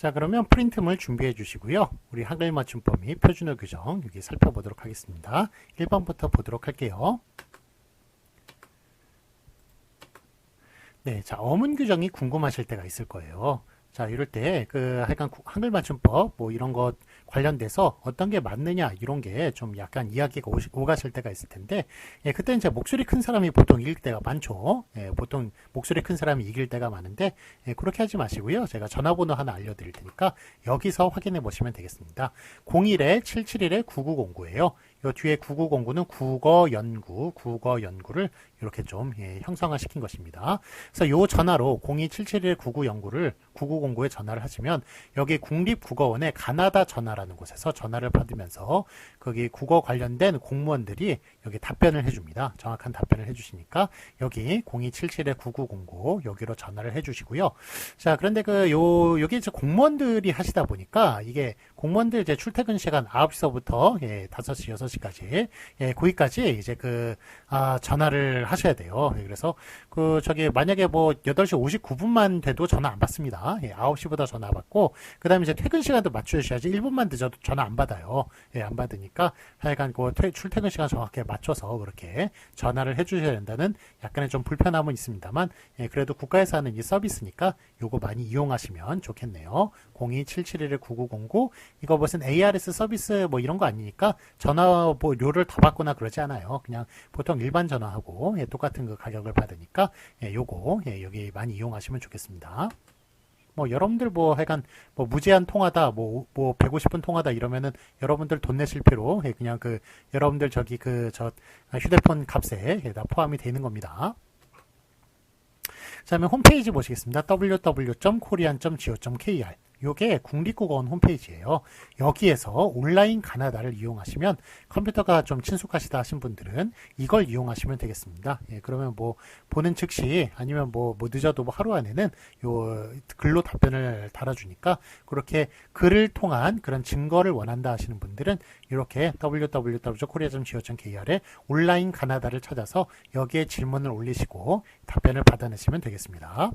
자, 그러면 프린트물 준비해 주시고요. 우리 한글 맞춤법 및 표준어 규정 여기 살펴보도록 하겠습니다. 1번부터 보도록 할게요. 네, 자, 어문 규정이 궁금하실 때가 있을 거예요. 자, 이럴 때, 그, 하여간 한글 맞춤법, 뭐 이런 것 관련돼서 어떤 게 맞느냐, 이런 게 좀 약간 이야기가 오시, 오가실 때가 있을 텐데, 예, 그때 이제 목소리 큰 사람이 보통 이길 때가 많죠. 예, 보통 목소리 큰 사람이 이길 때가 많은데, 예, 그렇게 하지 마시고요. 제가 전화번호 하나 알려드릴 테니까 여기서 확인해 보시면 되겠습니다. 01에 771에 9909예요. 요 뒤에 9909는 국어 연구, 국어 연구를 이렇게 좀 예, 형성화 시킨 것입니다. 그래서 요 전화로 02771-99연구를 9909에 전화를 하시면 여기 국립국어원의 가나다 전화라는 곳에서 전화를 받으면서 거기 국어 관련된 공무원들이 여기 답변을 해줍니다. 정확한 답변을 해주시니까 여기 02771-9909 여기로 전화를 해주시고요. 자 그런데 그 요 여기 이제 공무원들이 하시다 보니까 이게 공무원들 이제 출퇴근 시간 9시서부터 예, 5시, 6시까지 예, 거기까지 이제 그 아, 전화를 하셔야 돼요. 예, 그래서 그 저기 만약에 뭐 8시 59분만 돼도 전화 안 받습니다. 예, 9시보다 전화 받고 그다음에 이제 퇴근 시간도 맞춰 주셔야지 1분만 늦어도 전화 안 받아요. 예, 안 받으니까 하여간 그 퇴, 출퇴근 시간 정확하게 맞춰서 그렇게 전화를 해 주셔야 된다는 약간의 좀 불편함은 있습니다만 예, 그래도 국가에서 하는 이 서비스니까 요거 많이 이용하시면 좋겠네요. 02771-9909 이거 무슨 ARS 서비스 뭐 이런 거 아니니까 전화 뭐료를 더 받거나 그러지 않아요. 그냥 보통 일반 전화하고 예, 똑같은 그 가격을 받으니까 예, 요거 예, 여기 많이 이용하시면 좋겠습니다. 뭐 여러분들 뭐 하여간 뭐 무제한 통화다 뭐뭐 뭐 150분 통화다 이러면은 여러분들 돈 내실 필요 예, 그냥 그 여러분들 저기 그 저 휴대폰 값에 예, 다 포함이 되는 겁니다. 자, 그러면 홈페이지 보시겠습니다. www.korean.go.kr 요게 국립국어원 홈페이지예요. 여기에서 온라인 가나다를 이용하시면 컴퓨터가 좀 친숙하시다 하신 분들은 이걸 이용하시면 되겠습니다. 예, 그러면 뭐 보는 즉시 아니면 뭐, 뭐 늦어도 뭐 하루 안에는 요 글로 답변을 달아주니까 그렇게 글을 통한 그런 증거를 원한다 하시는 분들은 이렇게 www.korea.go.kr에 온라인 가나다를 찾아서 여기에 질문을 올리시고 답변을 받아내시면 되겠습니다.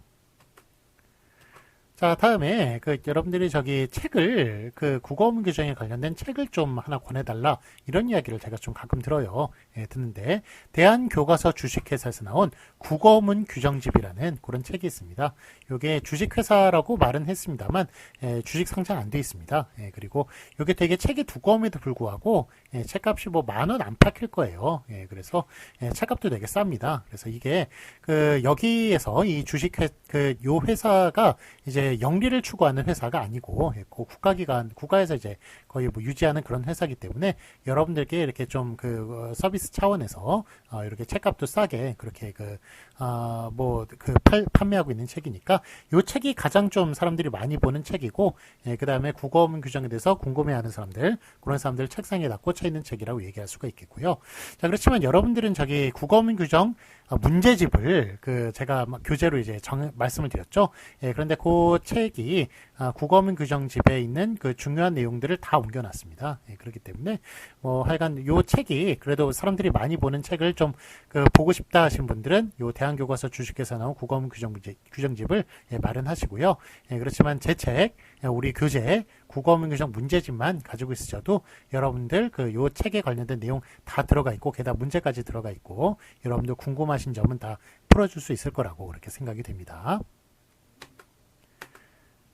자, 다음에 그 여러분들이 저기 책을 그 국어문 규정에 관련된 책을 좀 하나 권해달라 이런 이야기를 제가 좀 가끔 들어요. 예, 듣는데 대한 교과서 주식회사에서 나온 국어문 규정집이라는 그런 책이 있습니다. 이게 주식회사라고 말은 했습니다만 예, 주식 상장 안 돼 있습니다. 예, 그리고 이게 되게 책이 두꺼움에도 불구하고 예, 책값이 뭐 만 원 안팎일 거예요. 예, 그래서 예, 책값도 되게 쌉니다. 그래서 이게 그 여기에서 이 주식회 그요 회사가 이제 영리를 추구하는 회사가 아니고 예, 그 국가기관 국가에서 이제 거의 뭐 유지하는 그런 회사기 때문에 여러분들께 이렇게 좀그 어, 서비스 차원에서 어 이렇게 책값도 싸게 그렇게 그 아, 뭐, 그, 팔, 판매하고 있는 책이니까, 요 책이 가장 좀 사람들이 많이 보는 책이고, 예, 그 다음에 국어문 규정에 대해서 궁금해하는 사람들, 그런 사람들 책상에 다 꽂혀 있는 책이라고 얘기할 수가 있겠고요. 자, 그렇지만 여러분들은 저기 국어문 규정 어, 문제집을 그 제가 교재로 이제 정, 말씀을 드렸죠. 예, 그런데 그 책이 아, 국어문 규정집에 있는 그 중요한 내용들을 다 옮겨놨습니다. 예, 그렇기 때문에 뭐 하여간 요 책이 그래도 사람들이 많이 보는 책을 좀 그 보고 싶다 하신 분들은 요 대한교과서 주식회사 나온 국어문 규정 규정집을 예, 마련하시고요. 예, 그렇지만 제 책, 예, 우리 교재 국어문 규정 문제집만 가지고 있으셔도 여러분들 그 요 책에 관련된 내용 다 들어가 있고 게다가 문제까지 들어가 있고 여러분들 궁금하신 점은 다 풀어줄 수 있을 거라고 그렇게 생각이 됩니다.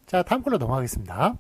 자, 다음 걸로 넘어가겠습니다.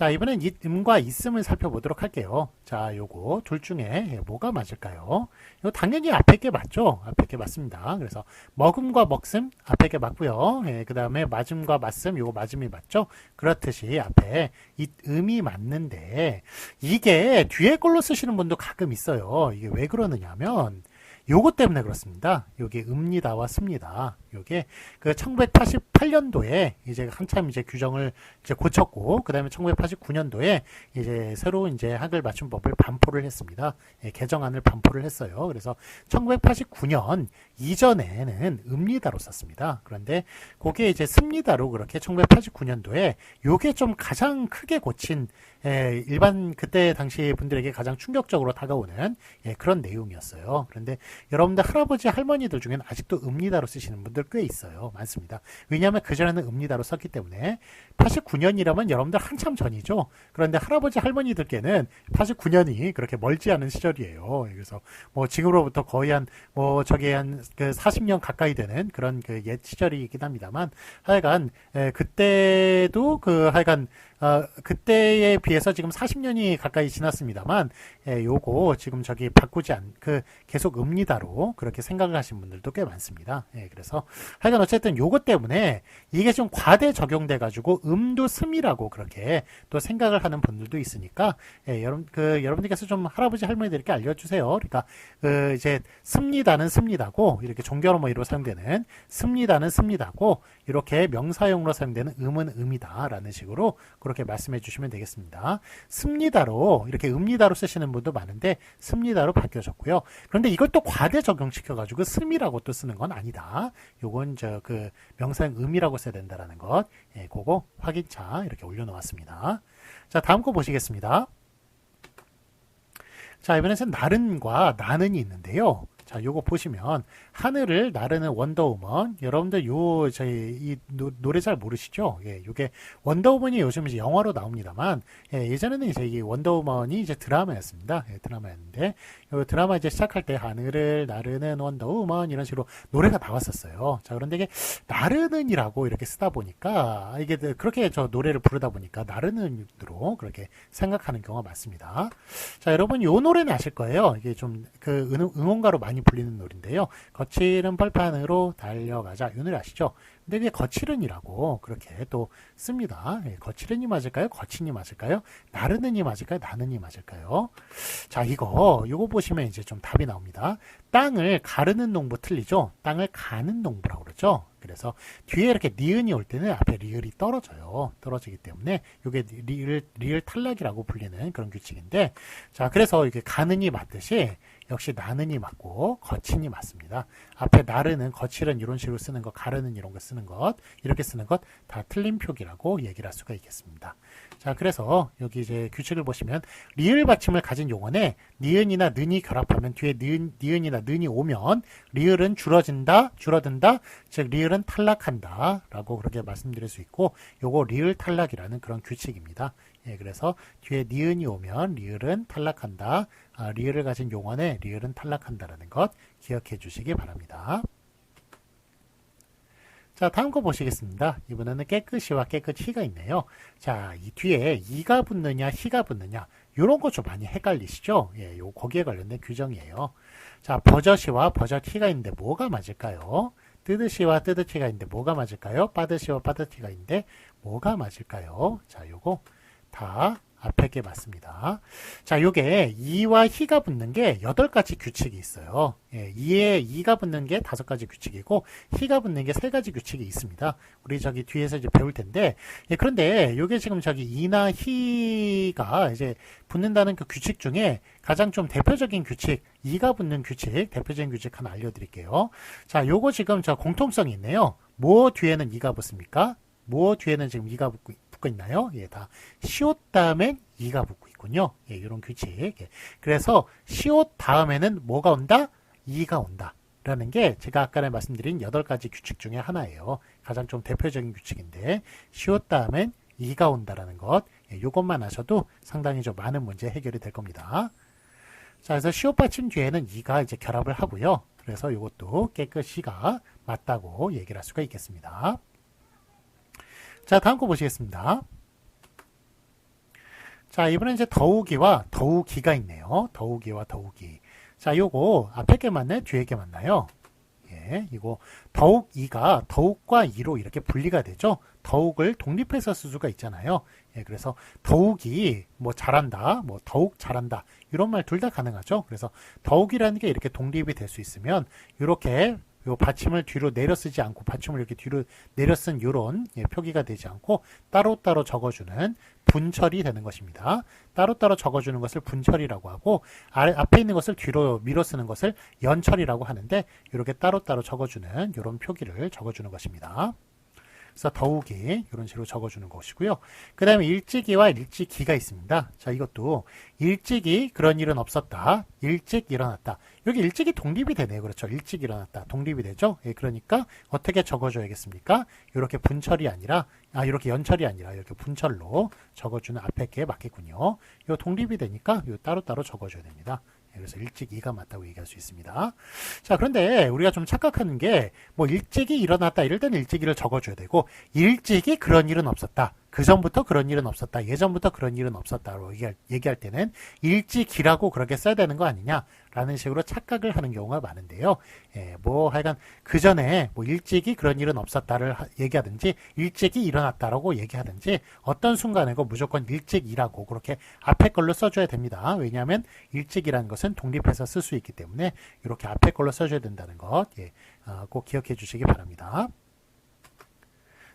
자, 이번엔 음과 있음을 살펴보도록 할게요. 자, 요거 둘 중에 뭐가 맞을까요? 요 당연히 앞에 게 맞죠? 앞에 게 맞습니다. 그래서 먹음과 먹음 앞에 게 맞고요. 예, 그 다음에 맞음과 맞음 요거 맞음이 맞죠? 그렇듯이 앞에 이 음이 맞는데 이게 뒤에 걸로 쓰시는 분도 가끔 있어요. 이게 왜 그러느냐면 요것 때문에 그렇습니다. 요게 읍니다와 습니다. 요게 그 1988년도에 이제 한참 이제 규정을 이제 고쳤고 그다음에 1989년도에 이제 새로 이제 한글 맞춤법을 반포를 했습니다. 예, 개정안을 반포를 했어요. 그래서 1989년 이전에는 읍니다로 썼습니다. 그런데 그게 이제 습니다로 그렇게 1989년도에 요게 좀 가장 크게 고친 예, 일반 그때 당시 분들에게 가장 충격적으로 다가오는 예, 그런 내용이었어요. 그런데 여러분들 할아버지 할머니들 중에는 아직도 읍니다로 쓰시는 분들 분들 꽤 있어요. 많습니다. 왜냐하면 그전에는 음리다로 썼기 때문에 89년이라면 여러분들 한참 전이죠. 그런데 할아버지 할머니들께는 89년이 그렇게 멀지 않은 시절이에요. 그래서 뭐 지금으로부터 거의 한 뭐 저기 한 그 40년 가까이 되는 그런 그 옛 시절이긴 합니다만 하여간 에, 그때도 그 하여간 어, 그때에 비해서 지금 40년이 가까이 지났습니다만, 예, 요거 지금 저기 바꾸지 않, 그 계속 읍니다로 그렇게 생각을 하신 분들도 꽤 많습니다. 예, 그래서 하여간 어쨌든 요거 때문에 이게 좀 과대 적용돼 가지고 음도 슴이라고 그렇게 또 생각을 하는 분들도 있으니까, 예, 여러분, 그, 여러분들께서 좀 할아버지 할머니들께 알려주세요. 그러니까, 그, 이제, 습니다는 습니다고, 이렇게 종결어머니로 사용되는 습니다는 습니다고, 이렇게 명사용으로 사용되는 음은 음이다라는 식으로 그렇게 말씀해 주시면 되겠습니다. 습니다로 이렇게 음니다로 쓰시는 분도 많은데 습니다로 바뀌어졌고요. 그런데 이것도 과대 적용시켜 가지고 슴이라고 또 쓰는 건 아니다. 요건 저 그 명사용 음이라고 써야 된다라는 것. 예, 그거 확인차 이렇게 올려 놓았습니다. 자, 다음 거 보시겠습니다. 자, 이번에는 나른과 나는이 있는데요. 자, 요거 보시면 하늘을 나르는 원더우먼. 여러분들 요 저희 이 노, 노래 잘 모르시죠? 예, 요게 원더우먼이 요즘 이제 영화로 나옵니다만 예, 예전에는 이제 이 원더우먼이 이제 드라마였습니다. 예, 드라마였는데 요 드라마 이제 시작할 때 하늘을 나르는 원더우먼 이런 식으로 노래가 나왔었어요. 자, 그런데 이게 나르는이라고 이렇게 쓰다 보니까 이게 그렇게 저 노래를 부르다 보니까 나르는으로 그렇게 생각하는 경우가 많습니다. 자, 여러분 요 노래는 아실 거예요. 이게 좀 그 응원가로 많이 불리는 노래인데요. 거칠은 벌판으로 달려가자. 이 노래 아시죠? 근데 이게 거칠은이라고 그렇게 또 씁니다. 예, 거칠은이 맞을까요? 거친이 맞을까요? 나르는이 맞을까요? 나는이 맞을까요? 자, 이거, 이거 보시면 이제 좀 답이 나옵니다. 땅을 가르는 농부 틀리죠? 땅을 가는 농부라고 그러죠? 그래서 뒤에 이렇게 니은이 올 때는 앞에 리을이 떨어져요. 떨어지기 때문에 이게 리을, 리을 탈락이라고 불리는 그런 규칙인데, 자, 그래서 이게 가는이 맞듯이 역시 나는이 맞고 거친이 맞습니다. 앞에 나르는 거칠은 이런 식으로 쓰는 것, 가르는 이런 거 쓰는 것, 이렇게 쓰는 것 다 틀린 표기라고 얘기를 할 수가 있겠습니다. 자, 그래서 여기 이제 규칙을 보시면 리을 받침을 가진 용어에 니은이나 는이 결합하면 뒤에 니은, 니은이나 는이 오면 리을은 줄어진다, 줄어든다, 즉 리을은 탈락한다 라고 그렇게 말씀드릴 수 있고 요거 리을 탈락이라는 그런 규칙입니다. 예, 그래서 뒤에 니은이 오면 리을은 탈락한다. 아, 리을을 가진 용어에 리을은 탈락한다라는 것 기억해 주시기 바랍니다. 자, 다음 거 보시겠습니다. 이번에는 깨끗이와 깨끗히가 있네요. 자, 이 뒤에 이가 붙느냐, 희가 붙느냐, 이런 거 좀 많이 헷갈리시죠? 예, 요, 거기에 관련된 규정이에요. 자, 버젓이와 버젓히가 있는데 뭐가 맞을까요? 뜨듯이와 뜨듯히가 있는데 뭐가 맞을까요? 빠듯이와 빠듯히가 있는데 뭐가 맞을까요? 자, 요거 다 앞에 게 맞습니다. 자, 요게 이와 희가 붙는 게 여덟 가지 규칙이 있어요. 예, 이에 이가 붙는 게 다섯 가지 규칙이고 희가 붙는 게세 가지 규칙이 있습니다. 우리 저기 뒤에서 이제 배울 텐데 예, 그런데 요게 지금 저기 이나 희가 이제 붙는다는 그 규칙 중에 가장 좀 대표적인 규칙 이가 붙는 규칙 대표적인 규칙 하나 알려드릴게요. 자, 요거 지금 저 공통성이 있네요. 뭐 뒤에는 이가 붙습니까? 뭐 뒤에는 지금 이가 붙고 붙고 있나요? 예, 다 시옷 다음엔 이가 붙고 있군요. 예, 이런 규칙. 예. 그래서 시옷 다음에는 뭐가 온다? 이가 온다. 라는 게 제가 아까 말씀드린 여덟 가지 규칙 중에 하나예요. 가장 좀 대표적인 규칙인데 시옷 다음엔 이가 온다라는 것. 예, 이것만 아셔도 상당히 좀 많은 문제 해결이 될 겁니다. 자, 그래서 시옷 받침 뒤에는 이가 이제 결합을 하고요. 그래서 이것도 깨끗이가 맞다고 얘기를 할 수가 있겠습니다. 자, 다음 거 보시겠습니다. 자, 이번엔 이제 더우기와 더우기가 있네요. 더우기와 더우기. 자, 요거 앞에 게 맞나요? 뒤에 게 맞나요? 예, 이거 더욱 이가 더욱과 이로 이렇게 분리가 되죠. 더욱을 독립해서 쓸 수가 있잖아요. 예, 그래서 더욱이 뭐 잘한다, 뭐 더욱 잘한다 이런 말 둘 다 가능하죠. 그래서 더욱이라는 게 이렇게 독립이 될 수 있으면 이렇게 요 받침을 뒤로 내려 쓰지 않고 받침을 이렇게 뒤로 내려 쓴 요런 예, 표기가 되지 않고 따로따로 적어주는 분철이 되는 것입니다. 따로따로 적어주는 것을 분철이라고 하고 아래, 앞에 있는 것을 뒤로 밀어 쓰는 것을 연철이라고 하는데 이렇게 따로따로 적어주는 이런 표기를 적어주는 것입니다. 그래서 더욱이 이런 식으로 적어주는 것이고요. 그 다음에 일찍이와 일찍기가 있습니다. 자, 이것도 일찍이 그런 일은 없었다. 일찍 일어났다. 여기 일찍이 독립이 되네요. 그렇죠. 일찍 일어났다. 독립이 되죠. 예, 그러니까 어떻게 적어줘야겠습니까? 이렇게 분철이 아니라, 아, 이렇게 연철이 아니라 이렇게 분철로 적어주는 앞에 게 맞겠군요. 이 독립이 되니까 이 따로따로 적어줘야 됩니다. 예, 그래서 일찍 이가 맞다고 얘기할 수 있습니다. 자, 그런데 우리가 좀 착각하는 게, 뭐, 일찍이 일어났다 이럴 때는 일찍이를 적어줘야 되고, 일찍이 그런 일은 없었다. 그 전부터 그런 일은 없었다. 예전부터 그런 일은 없었다로 얘기할, 얘기할 때는 일찍이라고 그렇게 써야 되는 거 아니냐라는 식으로 착각을 하는 경우가 많은데요. 예, 뭐 하여간 그 전에 뭐 일찍이 그런 일은 없었다를 하, 얘기하든지 일찍이 일어났다라고 얘기하든지 어떤 순간에고 무조건 일찍이라고 그렇게 앞에 걸로 써줘야 됩니다. 왜냐하면 일찍이라는 것은 독립해서 쓸 수 있기 때문에 이렇게 앞에 걸로 써줘야 된다는 것, 예, 어, 꼭 기억해 주시기 바랍니다.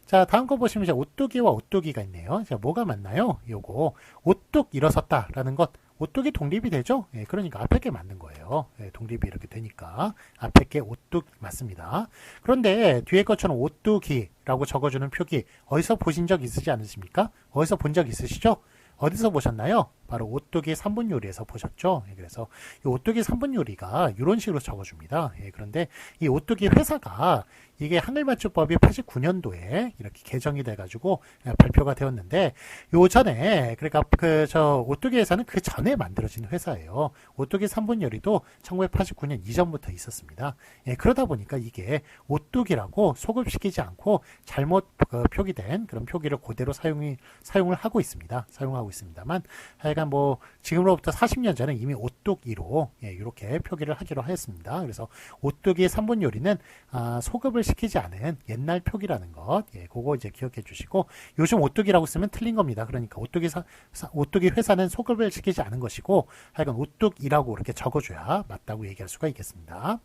자, 다음 거 보시면 이제 오뚜기와 오뚜기가 있네요. 자, 뭐가 맞나요? 요거 오뚝 일어섰다라는 것. 오뚝이 독립이 되죠? 예, 그러니까 앞에 게 맞는 거예요. 예, 독립이 이렇게 되니까 앞에 게 오뚝 맞습니다. 그런데 뒤에 것처럼 오뚝이라고 적어주는 표기 어디서 보신 적 있으지 않으십니까? 어디서 본 적 있으시죠? 어디서 보셨나요? 바로 오뚜기 3분 요리에서 보셨죠? 예, 그래서 이 오뚜기 3분 요리가 이런 식으로 적어줍니다. 예, 그런데 이 오뚜기 회사가 이게 한글맞춤법이 89년도에 이렇게 개정이 돼가지고 예, 발표가 되었는데 요 전에 그러니까 그 저 오뚜기 회사는 그 전에 만들어진 회사예요. 오뚜기 3분 요리도 1989년 이전부터 있었습니다. 예, 그러다 보니까 이게 오뚜기라고 소급시키지 않고 잘못 그 표기된 그런 표기를 그대로 사용이 사용을 하고 있습니다. 사용하고 있습니다만 하여간 뭐 지금으로부터 40년 전에 이미 오뚜기로 예, 이렇게 표기를 하기로 하였습니다. 그래서 오뚜기 3분 요리는 아, 소급을 시키지 않은 옛날 표기라는 것, 예, 그거 이제 기억해 주시고 요즘 오뚜기라고 쓰면 틀린 겁니다. 그러니까 오뚜기 사, 사, 오뚜기 회사는 소급을 시키지 않은 것이고 하여간 오뚜기라고 이렇게 적어줘야 맞다고 얘기할 수가 있겠습니다.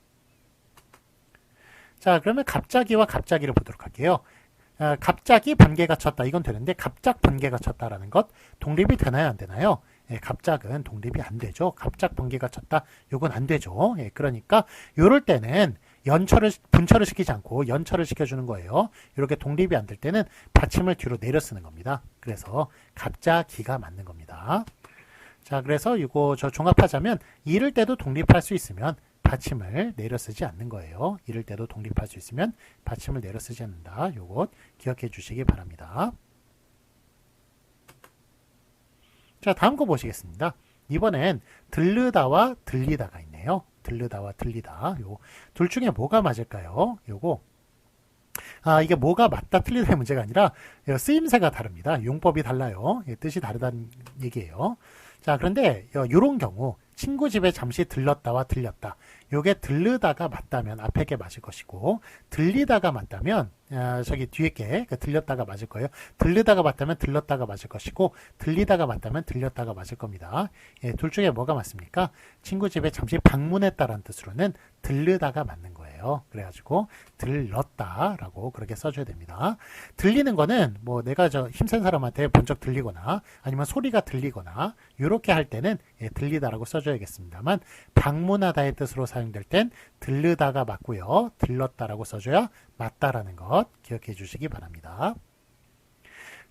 자, 그러면 갑자기와 갑자기를 보도록 할게요. 아, 갑자기 번개가 쳤다. 이건 되는데 갑작 번개가 쳤다라는 것 독립이 되나요, 안 되나요? 예, 갑작은 독립이 안 되죠. 갑작 번개가 쳤다. 이건 안 되죠. 예, 그러니까 이럴 때는 연철을 분철을 시키지 않고 연철을 시켜주는 거예요. 이렇게 독립이 안 될 때는 받침을 뒤로 내려 쓰는 겁니다. 그래서 갑자기가 맞는 겁니다. 자, 그래서 이거 저 종합하자면 이럴 때도 독립할 수 있으면 받침을 내려 쓰지 않는 거예요. 이럴 때도 독립할 수 있으면 받침을 내려 쓰지 않는다. 요것 기억해 주시기 바랍니다. 자, 다음 거 보시겠습니다. 이번엔 들르다와 들리다가 있네요. 들르다와 들리다. 요 둘 중에 뭐가 맞을까요? 요거 아, 이게 뭐가 맞다 틀리다의 문제가 아니라 쓰임새가 다릅니다. 용법이 달라요. 예, 뜻이 다르다는 얘기예요. 자, 그런데 이런 경우 친구 집에 잠시 들렀다와 들렸다. 요게 들르다가 맞다면 앞에 게 맞을 것이고 들리다가 맞다면 아, 저기 뒤에 게그 들렸다가 맞을 거예요. 들르다가 맞다면 들렀다가 맞을 것이고 들리다가 맞다면 들렸다가 맞을 겁니다. 예, 둘 중에 뭐가 맞습니까? 친구 집에 잠시 방문했다라는 뜻으로는 들르다가 맞는 거예요. 그래가지고 들렀다라고 그렇게 써줘야 됩니다. 들리는 거는 뭐 내가 저 힘센 사람한테 번쩍 들리거나 아니면 소리가 들리거나 이렇게 할 때는 예, 들리다라고 써줘야겠습니다만 방문하다의 뜻으로 사용 될 땐 들르다가 맞고요. 들렀다라고 써줘야 맞다라는 것 기억해 주시기 바랍니다.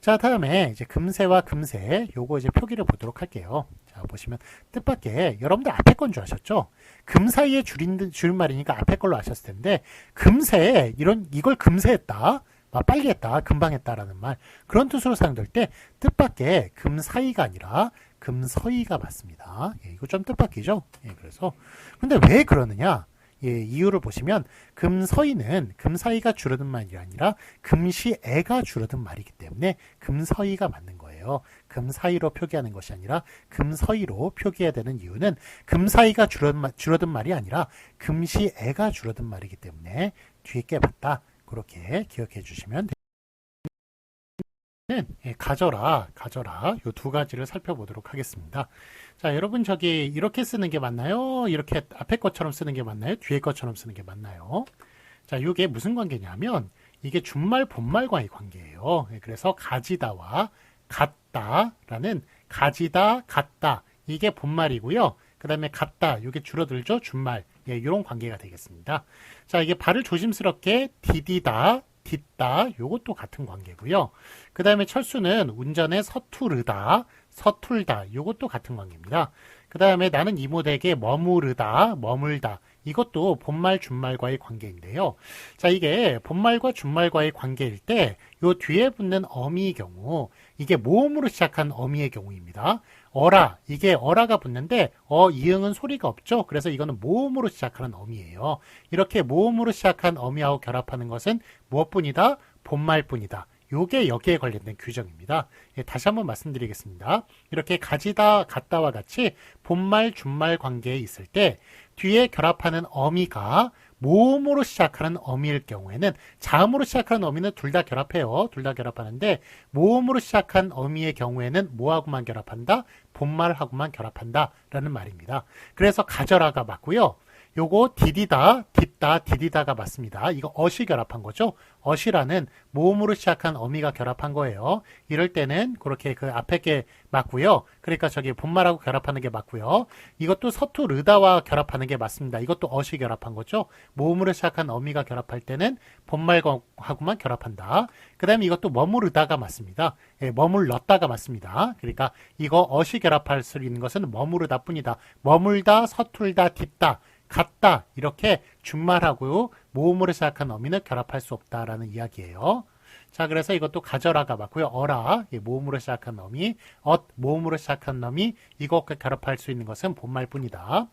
자, 다음에 이제 금세와 금세 요거 이제 표기를 보도록 할게요. 자, 보시면 뜻밖의 여러분들 앞에 건 줄 아셨죠? 금 사이에 줄인 줄말이니까 앞에 걸로 아셨을 텐데 금세 이런 이걸 금세 했다. 아, 빨리 했다, 금방 했다라는 말 그런 뜻으로 사용될 때 뜻밖의 금 사이가 아니라 금 서이가 맞습니다. 예, 이거 좀 뜻밖이죠? 예, 그래서 근데 왜 그러느냐? 예, 이유를 보시면 금서이는 금사이가 줄어든 말이 아니라 금시애가 줄어든 말이기 때문에 금서이가 맞는 거예요. 금사이로 표기하는 것이 아니라 금서이로 표기해야 되는 이유는 금사이가 줄어든, 줄어든 말이 아니라 금시애가 줄어든 말이기 때문에 뒤에 게 맞다. 그렇게 기억해 주시면 됩니다. 예, 가져라, 가져라. 요 두 가지를 살펴보도록 하겠습니다. 자, 여러분 저기 이렇게 쓰는 게 맞나요? 이렇게 앞에 것처럼 쓰는 게 맞나요? 뒤에 것처럼 쓰는 게 맞나요? 자, 이게 무슨 관계냐면 이게 준말 본말과의 관계예요. 예, 그래서 가지다와 같다라는 가지다, 같다 이게 본말이고요. 그 다음에 같다 이게 줄어들죠? 준말 예, 이런 관계가 되겠습니다. 자, 이게 발을 조심스럽게 디디다, 딛다 요것도 같은 관계고요. 그 다음에 철수는 운전에 서투르다, 서툴다 요것도 같은 관계입니다. 그 다음에 나는 이모에게 머무르다, 머물다 이것도 본말, 준말과의 관계인데요. 자, 이게 본말과 준말과의 관계일 때, 요 뒤에 붙는 어미의 경우, 이게 모음으로 시작한 어미의 경우입니다. 어라, 이게 어라가 붙는데, 어, 이응은 소리가 없죠? 그래서 이거는 모음으로 시작하는 어미예요. 이렇게 모음으로 시작한 어미하고 결합하는 것은 무엇뿐이다? 본말뿐이다. 요게 여기에 관련된 규정입니다. 예, 다시 한번 말씀드리겠습니다. 이렇게 가지다, 같다와 같이 본말, 준말 관계에 있을 때 뒤에 결합하는 어미가 모음으로 시작하는 어미일 경우에는 자음으로 시작하는 어미는 둘 다 결합해요. 둘 다 결합하는데 모음으로 시작한 어미의 경우에는 뭐하고만 결합한다? 본말하고만 결합한다 라는 말입니다. 그래서 가져라가 맞고요. 요거 디디다, 딥다, 디디다가 맞습니다. 이거 어시 결합한 거죠. 어시라는 모음으로 시작한 어미가 결합한 거예요. 이럴 때는 그렇게 그 앞에 게 맞고요. 그러니까 저기 본말하고 결합하는 게 맞고요. 이것도 서투르다와 결합하는 게 맞습니다. 이것도 어시 결합한 거죠. 모음으로 시작한 어미가 결합할 때는 본말하고만 결합한다. 그 다음에 이것도 머무르다가 맞습니다. 예, 머물렀다가 맞습니다. 그러니까 이거 어시 결합할 수 있는 것은 머무르다 뿐이다. 머물다, 서툴다, 딥다. 같다 이렇게 준말하고 모음으로 시작한 어미는 결합할 수 없다라는 이야기예요. 자, 그래서 이것도 가져라가 맞고요. 어라, 모음으로 시작한 어미, 엇, 모음으로 시작한 어미, 이것과 결합할 수 있는 것은 본말뿐이다.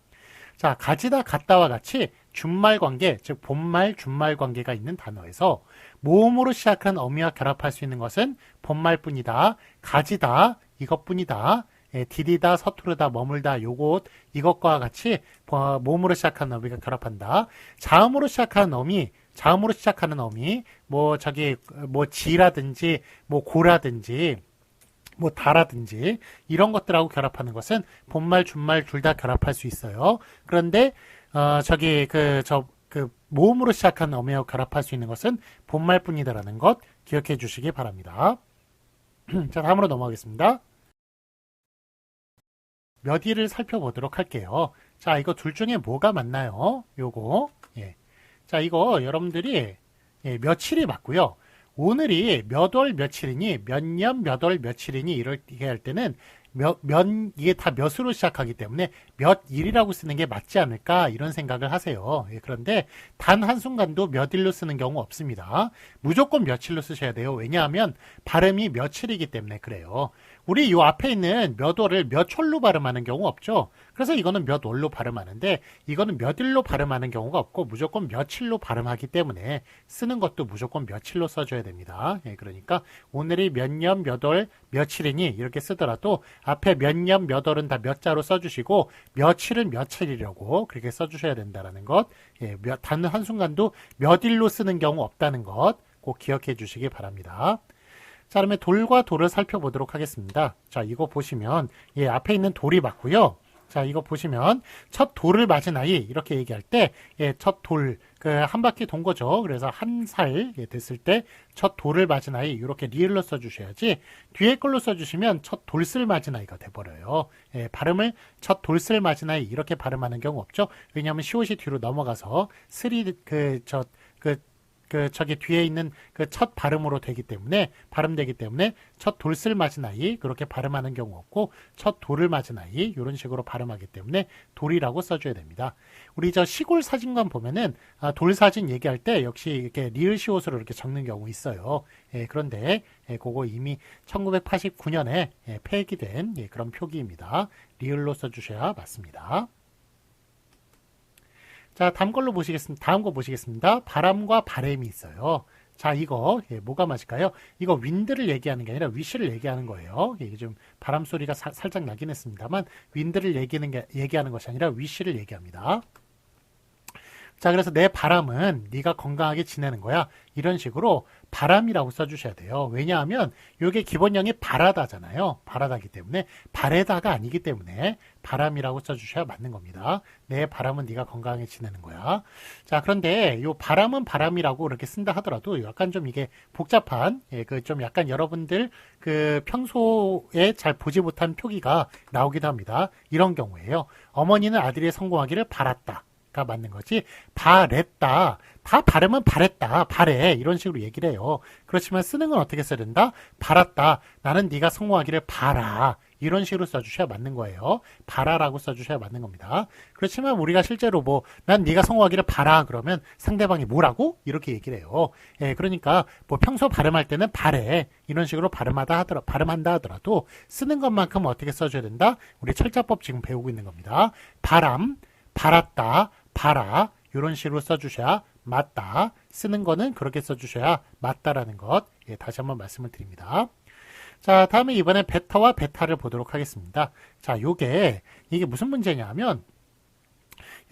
자, 가지다, 같다와 같이 준말 관계, 즉 본말, 준말 관계가 있는 단어에서 모음으로 시작한 어미와 결합할 수 있는 것은 본말뿐이다. 가지다, 이것뿐이다. 예, 디디다, 서투르다, 머물다, 요것, 이것과 같이 어, 몸으로 시작하는 어미가 결합한다. 자음으로 시작하는 어미, 자음으로 시작하는 어미, 뭐 저기 뭐 지라든지 뭐 고라든지 뭐 다라든지 이런 것들하고 결합하는 것은 본말, 준말 둘 다 결합할 수 있어요. 그런데 어 저기 그저그 모음으로 시작하는 어미와 결합할 수 있는 것은 본말뿐이다라는 것 기억해 주시기 바랍니다. 자 다음으로 넘어가겠습니다. 몇 일을 살펴보도록 할게요. 자, 이거 둘 중에 뭐가 맞나요? 요거. 예. 자, 이거 여러분들이 예, 며칠이 맞고요. 오늘이 몇 월 며칠이니, 몇 년 몇 월 며칠이니 이렇게 할 때는 몇, 몇, 이게 다 몇으로 시작하기 때문에 몇 일이라고 쓰는 게 맞지 않을까 이런 생각을 하세요. 예, 그런데 단 한순간도 몇 일로 쓰는 경우 없습니다. 무조건 며칠로 쓰셔야 돼요. 왜냐하면 발음이 며칠이기 때문에 그래요. 우리 요 앞에 있는 몇 월을 몇 철로 발음하는 경우 없죠. 그래서 이거는 몇 월로 발음하는데 이거는 몇 일로 발음하는 경우가 없고 무조건 며칠로 발음하기 때문에 쓰는 것도 무조건 며칠로 써줘야 됩니다. 예, 그러니까 오늘이 몇 년 몇 월 며칠이니 이렇게 쓰더라도 앞에 몇 년 몇 월은 다 몇 자로 써주시고 며칠은 며칠이라고 그렇게 써주셔야 된다는 것. 예, 단 한순간도 몇 일로 쓰는 경우 없다는 것 꼭 기억해 주시기 바랍니다. 자, 그러면 돌과 돌을 살펴보도록 하겠습니다. 자, 이거 보시면, 예, 앞에 있는 돌이 맞고요. 자, 이거 보시면, 첫 돌을 맞은 아이, 이렇게 얘기할 때, 예, 첫 돌, 그, 한 바퀴 돈 거죠. 그래서 한 살, 예, 됐을 때, 첫 돌을 맞은 아이, 이렇게 리을로 써주셔야지, 뒤에 걸로 써주시면, 첫 돌슬 맞은 아이가 돼버려요. 예, 발음을 첫 돌슬 맞은 아이, 이렇게 발음하는 경우 없죠. 왜냐하면 시옷이 뒤로 넘어가서, 슬이, 그, 저, 그, 그 저기 뒤에 있는 그 첫 발음으로 되기 때문에 발음되기 때문에 첫 돌슬 맞은 아이 그렇게 발음하는 경우 없고 첫 돌을 맞은 아이 이런 식으로 발음하기 때문에 돌이라고 써줘야 됩니다. 우리 저 시골 사진관 보면은 아, 돌 사진 얘기할 때 역시 이렇게 리을시옷으로 이렇게 적는 경우 있어요. 예, 그런데 예, 그거 이미 1989년에 예, 폐기된 예, 그런 표기입니다. 리을로 써주셔야 맞습니다. 자, 다음 걸로 보시겠습니다. 다음 거 보시겠습니다. 바람과 바램이 있어요. 자, 이거 예, 뭐가 맞을까요? 이거 윈드를 얘기하는 게 아니라 위시를 얘기하는 거예요. 이게 좀 바람 소리가 사, 살짝 나긴 했습니다만 윈드를 얘기하는 게 얘기하는 것이 아니라 위시를 얘기합니다. 자, 그래서 내 바람은 네가 건강하게 지내는 거야. 이런 식으로 바람이라고 써주셔야 돼요. 왜냐하면 이게 기본형이 바라다잖아요. 바라다기 때문에 바래다가 아니기 때문에 바람이라고 써주셔야 맞는 겁니다. 내 바람은 네가 건강하게 지내는 거야. 자, 그런데 이 바람은 바람이라고 이렇게 쓴다 하더라도 약간 좀 이게 복잡한, 예, 그좀 약간 여러분들 그 평소에 잘 보지 못한 표기가 나오기도 합니다. 이런 경우에요. 어머니는 아들이 성공하기를 바랐다. 가 맞는 거지. 바랬다. 다 발음은 바랬다. 바래. 이런 식으로 얘기를 해요. 그렇지만 쓰는 건 어떻게 써야 된다? 바랐다. 나는 네가 성공하기를 바라. 이런 식으로 써주셔야 맞는 거예요. 바라라고 써주셔야 맞는 겁니다. 그렇지만 우리가 실제로 뭐 난 네가 성공하기를 바라 그러면 상대방이 뭐라고 이렇게 얘기를 해요. 예, 그러니까 뭐 평소 발음할 때는 바래 이런 식으로 발음하다 하더라 발음한다 하더라도 쓰는 것만큼 어떻게 써줘야 된다? 우리 철자법 지금 배우고 있는 겁니다. 바람, 바랐다, 바라 이런 식으로 써주셔야 맞다. 쓰는 거는 그렇게 써주셔야 맞다라는 것 예, 다시 한번 말씀을 드립니다. 자, 다음에 이번에 베타와 베타를 보도록 하겠습니다. 자, 요게, 이게 무슨 문제냐면,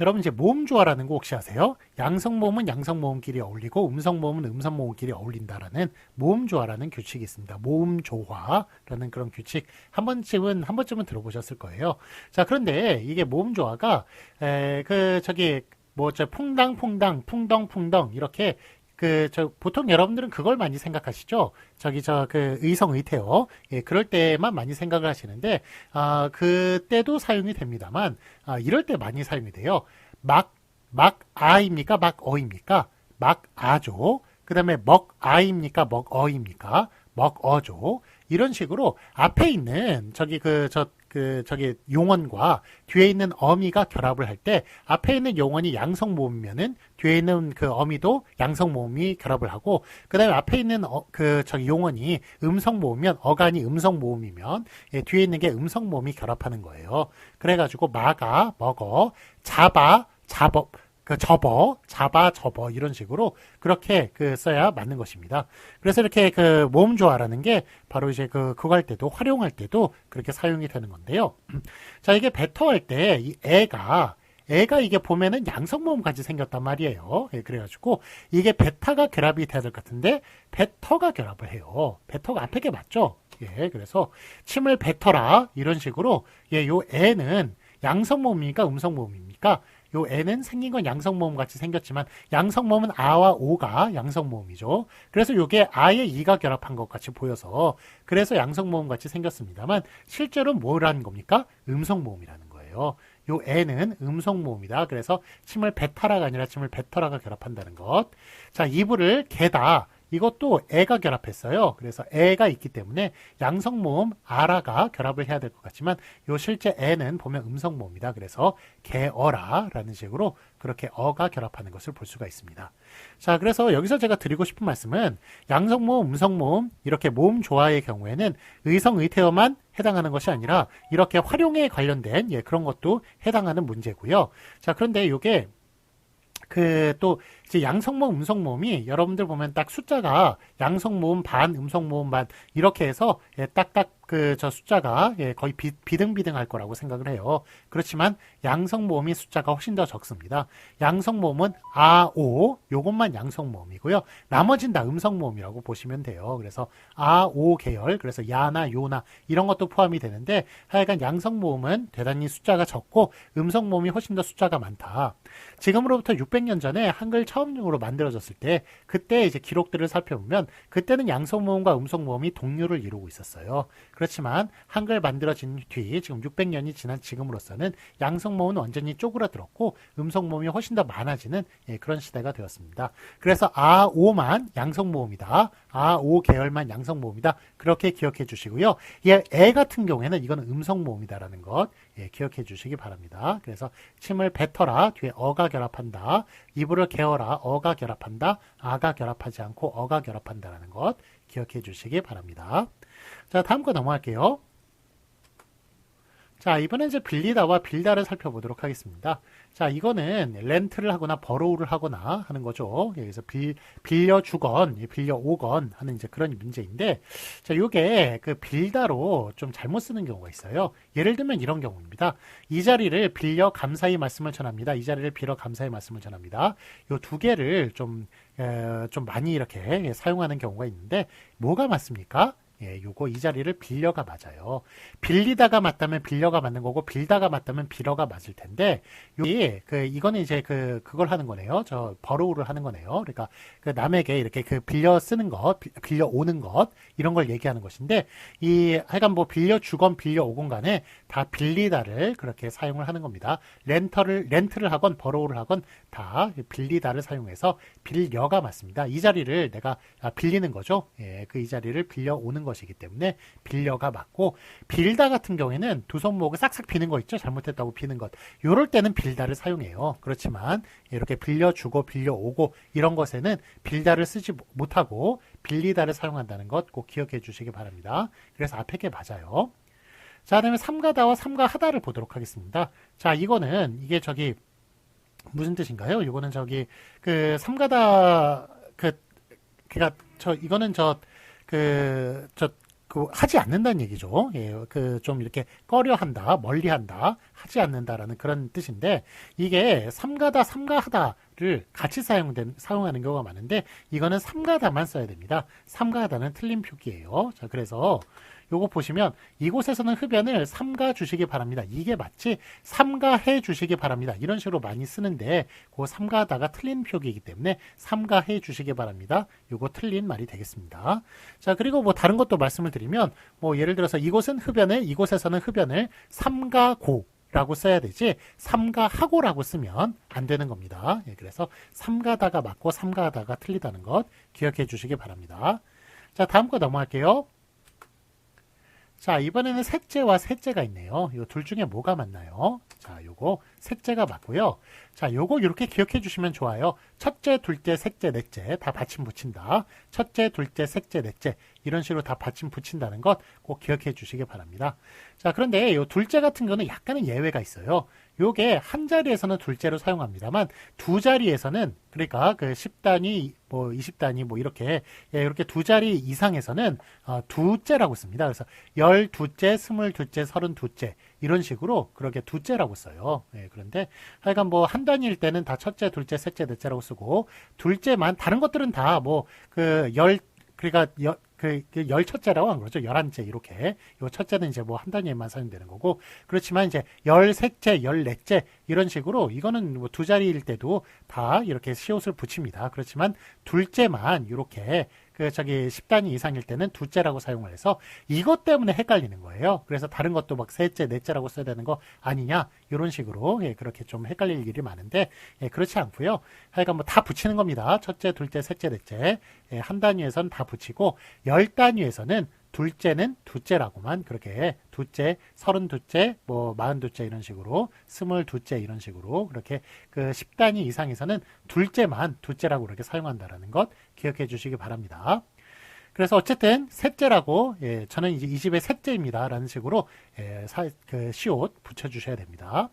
여러분 이제 모음 조화라는 거 혹시 아세요? 양성 모음은 양성 모음끼리 어울리고 음성 모음은 음성 모음끼리 어울린다라는 모음 조화라는 규칙이 있습니다. 모음 조화라는 그런 규칙 한 번쯤은 한 번쯤은 들어보셨을 거예요. 자 그런데 이게 모음 조화가 에, 그 저기 뭐저 퐁당퐁당 풍덩풍덩 이렇게 그, 저, 보통 여러분들은 그걸 많이 생각하시죠? 저기, 저, 그, 의성, 의태어. 예, 그럴 때만 많이 생각을 하시는데, 아, 그때도 사용이 됩니다만, 아, 이럴 때 많이 사용이 돼요. 막, 막, 아입니까? 막, 어입니까? 막, 아죠. 그 다음에 먹, 아입니까? 먹, 어입니까? 먹, 어죠. 이런 식으로 앞에 있는 저기 그, 저, 그 저기 용언과 뒤에 있는 어미가 결합을 할 때 앞에 있는 용언이 양성 모음이면은 뒤에 있는 그 어미도 양성 모음이 결합을 하고 그다음에 앞에 있는 어, 그 저기 용언이 음성 모음이면 어간이 음성 모음이면 예, 뒤에 있는 게 음성 모음이 결합하는 거예요. 그래가지고 마가 먹어 잡아 잡어 그 접어, 잡아, 접어 이런 식으로 그렇게 그 써야 맞는 것입니다. 그래서 이렇게 그 모음조화라는 게 바로 이제 그 그거 할 때도 활용할 때도 그렇게 사용이 되는 건데요. 자 이게 배터할 때 이 애가 애가 이게 보면은 양성모음까지 생겼단 말이에요. 예, 그래가지고 이게 베타가 결합이 돼야 될 것 같은데 베터가 결합을 해요. 베터가 앞에 게 맞죠? 예, 그래서 침을 뱉어라 이런 식으로 예, 요 애는 양성모음입니까 음성모음입니까? 요 N은 생긴 건 양성 모음 같이 생겼지만 양성 모음은 아와 오가 양성 모음이죠. 그래서 요게 아의 이가 결합한 것 같이 보여서 그래서 양성 모음 같이 생겼습니다만 실제로 뭐라는 겁니까? 음성 모음이라는 거예요. 요 N은 음성 모음이다. 그래서 침을 뱉어라가 아니라 침을 뱉어라가 결합한다는 것. 자, 이불을 개다. 이것도 애가 결합했어요. 그래서 애가 있기 때문에 양성 모음 아라가 결합을 해야 될 것 같지만 요 실제 애는 보면 음성 모음이다. 그래서 개어라라는 식으로 그렇게 어가 결합하는 것을 볼 수가 있습니다. 자, 그래서 여기서 제가 드리고 싶은 말씀은 양성 모음, 음성 모음 이렇게 모음 조화의 경우에는 의성, 의태어만 해당하는 것이 아니라 이렇게 활용에 관련된 예, 그런 것도 해당하는 문제고요. 자, 그런데 이게 그또 이제 양성모음, 음성모음이 여러분들 보면 딱 숫자가 양성모음 반, 음성모음 반 이렇게 해서 예, 딱딱 그 저 숫자가 예, 거의 비, 비등비등할 거라고 생각을 해요. 그렇지만 양성모음이 숫자가 훨씬 더 적습니다. 양성모음은 아, 오 요것만 양성모음이고요. 나머진 다 음성모음이라고 보시면 돼요. 그래서 아, 오 계열 그래서 야나 요나 이런 것도 포함이 되는데 하여간 양성모음은 대단히 숫자가 적고 음성모음이 훨씬 더 숫자가 많다. 지금으로부터 600년 전에 한글 처음으로 만들어졌을 때 그때 이제 기록들을 살펴보면 그때는 양성 모음과 음성 모음이 동류를 이루고 있었어요. 그렇지만 한글 만들어진 뒤 지금 600년이 지난 지금으로서는 양성 모음은 완전히 쪼그라들었고 음성 모음이 훨씬 더 많아지는 예, 그런 시대가 되었습니다. 그래서 아, 오만 양성 모음이다. 아, 오 계열만 양성 모음이다. 그렇게 기억해 주시고요. 예, 애 같은 경우에는 이거는 음성 모음이다라는 것 예, 기억해 주시기 바랍니다. 그래서 침을 뱉어라 뒤에 어가 결합한다. 이불을 개어라 어가 결합한다. 아가 결합하지 않고 어가 결합한다라는 것 기억해 주시기 바랍니다. 자, 다음 거 넘어갈게요. 자, 이번엔 이제 빌리다와 빌다를 살펴보도록 하겠습니다. 자, 이거는 렌트를 하거나 버로우를 하거나 하는 거죠. 여기서 빌, 빌려 주건, 빌려 오건 하는 이제 그런 문제인데, 자, 요게 그 빌다로 좀 잘못 쓰는 경우가 있어요. 예를 들면 이런 경우입니다. 이 자리를 빌려 감사히 말씀을 전합니다. 이 자리를 빌어 감사히 말씀을 전합니다. 요 두 개를 좀, 에, 좀 많이 이렇게 사용하는 경우가 있는데, 뭐가 맞습니까? 예, 요거 이 자리를 빌려가 맞아요. 빌리다가 맞다면 빌려가 맞는 거고 빌다가 맞다면 빌어가 맞을 텐데 여기 그 이거는 이제 그 그걸 하는 거네요. 저 버로우를 하는 거네요. 그러니까 그 남에게 이렇게 그 빌려 쓰는 것, 빌려 오는 것 이런 걸 얘기하는 것인데 이 하여간 뭐 빌려 주건 빌려 오건 간에 다 빌리다를 그렇게 사용을 하는 겁니다. 렌터를 렌트를 하건 버로우를 하건 다 빌리다를 사용해서 빌려가 맞습니다. 이 자리를 내가 빌리는 거죠. 예, 그 이 자리를 빌려 오는 것이기 때문에 빌려가 맞고 빌다 같은 경우에는 두 손목을 싹싹 비는 거 있죠. 잘못했다고 비는 것. 요럴 때는 빌다를 사용해요. 그렇지만 이렇게 빌려주고 빌려오고 이런 것에는 빌다를 쓰지 못하고 빌리다를 사용한다는 것 꼭 기억해 주시기 바랍니다. 그래서 앞에 게 맞아요. 자, 그다음에 삼가다와 삼가하다를 보도록 하겠습니다. 자, 이거는 이게 저기 무슨 뜻인가요? 이거는 저기 그 삼가다 그 그니까 저 이거는 저 그, 저, 그, 하지 않는다는 얘기죠. 예, 그, 좀 이렇게 꺼려 한다, 멀리 한다, 하지 않는다라는 그런 뜻인데, 이게 삼가다, 삼가하다를 같이 사용된, 사용하는 경우가 많은데, 이거는 삼가다만 써야 됩니다. 삼가하다는 틀린 표기예요. 자, 그래서, 요거 보시면 이곳에서는 흡연을 삼가 주시기 바랍니다. 이게 맞지? 삼가해 주시기 바랍니다. 이런 식으로 많이 쓰는데 그 삼가하다가 틀린 표기이기 때문에 삼가해 주시기 바랍니다. 요거 틀린 말이 되겠습니다. 자 그리고 뭐 다른 것도 말씀을 드리면 뭐 예를 들어서 이곳은 흡연을 이곳에서는 흡연을 삼가고 라고 써야 되지 삼가하고라고 쓰면 안 되는 겁니다. 예, 그래서 삼가다가 맞고 삼가하다가 틀리다는 것 기억해 주시기 바랍니다. 자 다음 거 넘어갈게요. 자, 이번에는 셋째와 셋째가 있네요. 이 둘 중에 뭐가 맞나요? 자, 요거 셋째가 맞고요. 자, 요거 이렇게 기억해 주시면 좋아요. 첫째, 둘째, 셋째, 넷째 다 받침 붙인다. 첫째, 둘째, 셋째, 넷째 이런 식으로 다 받침 붙인다는 것 꼭 기억해 주시기 바랍니다. 자, 그런데 요 둘째 같은 거는 약간은 예외가 있어요. 요게 한 자리에서는 둘째로 사용합니다만 두 자리에서는 그러니까 그 10단위 뭐 20단위 뭐 이렇게 예, 이렇게 두 자리 이상에서는 어, 두째라고 씁니다. 그래서 열두째, 스물두째, 서른두째 이런 식으로 그렇게 두째라고 써요. 예, 그런데 하여간 뭐 한 단위일 때는 다 첫째, 둘째, 셋째, 넷째라고 쓰고 둘째만 다른 것들은 다 뭐 그 열 그러니까 여, 그, 그 열 첫째라고 한 거죠. 열한째 이렇게. 요 첫째는 이제 뭐 한 단위에만 사용되는 거고. 그렇지만 이제 열셋째, 열넷째 이런 식으로 이거는 뭐 두 자리일 때도 다 이렇게 시옷을 붙입니다. 그렇지만 둘째만 이렇게 그 저기 10단위 이상일 때는 두째라고 사용을 해서 이것 때문에 헷갈리는 거예요. 그래서 다른 것도 막 셋째, 넷째라고 써야 되는 거 아니냐 이런 식으로 예, 그렇게 좀 헷갈릴 일이 많은데 예, 그렇지 않고요. 하여간 뭐 다 붙이는 겁니다. 첫째, 둘째, 셋째, 넷째 예, 한 단위에서는 다 붙이고 열 단위에서는 둘째는 두째라고만 그렇게 두째, 서른 두째, 뭐 마흔 두째 이런 식으로 스물 두째 이런 식으로 그렇게 그 10단위 이상에서는 둘째만 두째라고 그렇게 사용한다라는 것 기억해 주시기 바랍니다. 그래서 어쨌든 셋째라고 예, 저는 이제 이 집의 셋째입니다라는 식으로 예, 사, 그 시옷 붙여주셔야 됩니다.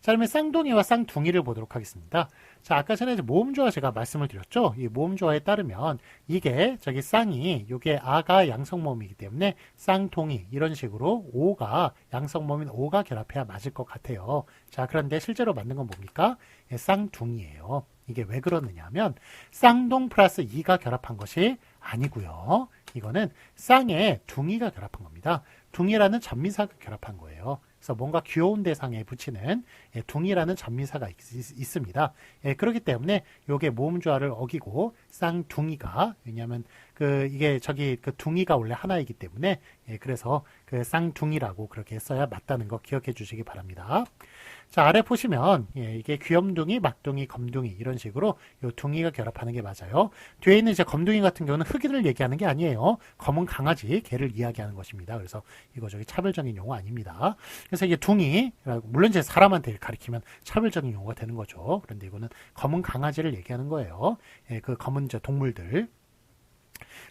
자, 그러면 쌍둥이와 쌍둥이를 보도록 하겠습니다. 자, 아까 전에 모음조화 제가 말씀을 드렸죠. 이 모음조화에 따르면 이게 저기 쌍이 이게 아가 양성모음이기 때문에 쌍둥이 이런 식으로 오가 양성모음인 오가 결합해야 맞을 것 같아요. 자, 그런데 실제로 맞는 건 뭡니까? 예, 쌍둥이에요. 이게 왜 그러느냐 하면 쌍둥 플러스 이가 결합한 것이 아니고요. 이거는 쌍에 둥이가 결합한 겁니다. 둥이라는 전미사가 결합한 거예요. 그래서 뭔가 귀여운 대상에 붙이는 예, 둥이라는 전미사가 있, 습니다 예, 그렇기 때문에 이게 모음조화를 어기고 쌍둥이가 왜냐하면 그 이게 저기 그 둥이가 원래 하나이기 때문에 예, 그래서 그 쌍둥이라고 그렇게 써야 맞다는 거 기억해 주시기 바랍니다. 자, 아래 보시면 예, 이게 귀염둥이, 막둥이, 검둥이 이런 식으로 요 둥이가 결합하는 게 맞아요. 뒤에 있는 이제 검둥이 같은 경우는 흑인을 얘기하는 게 아니에요. 검은 강아지, 개를 이야기하는 것입니다. 그래서 이거 저기 차별적인 용어 아닙니다. 그래서 이게 둥이, 물론 이제 사람한테 가리키면 차별적인 용어가 되는 거죠. 그런데 이거는 검은 강아지를 얘기하는 거예요. 예, 그 검은 이제 동물들.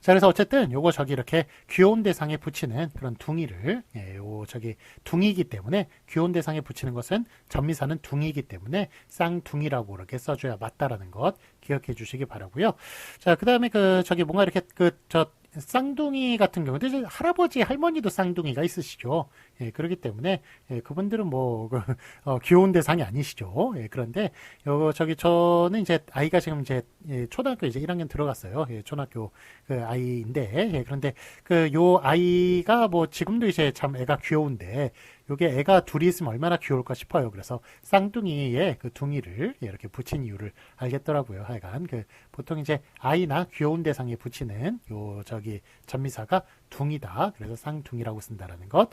자, 그래서 어쨌든 요거 저기 이렇게 귀여운 대상에 붙이는 그런 둥이를, 예, 요 저기 둥이기 때문에 귀여운 대상에 붙이는 것은 전미사는 둥이기 때문에 쌍둥이라고 이렇게 써줘야 맞다라는 것 기억해 주시기 바라고요. 자, 그 다음에 그 저기 뭔가 이렇게 그 저 쌍둥이 같은 경우도 할아버지 할머니도 쌍둥이가 있으시죠. 예, 그렇기 때문에 예, 그분들은 뭐 그, 어, 귀여운 대상이 아니시죠. 예, 그런데 요 저기 저는 이제 아이가 지금 이제 예, 초등학교 이제 1학년 들어갔어요. 예, 초등학교 그 아이인데 예, 그런데 그 요 아이가 뭐 지금도 이제 참 애가 귀여운데 요게 애가 둘이 있으면 얼마나 귀여울까 싶어요. 그래서 쌍둥이에 그 둥이를 예, 이렇게 붙인 이유를 알겠더라고요. 하여간 그 보통 이제 아이나 귀여운 대상에 붙이는 요 저기 전미사가 둥이다. 그래서 쌍둥이라고 쓴다라는 것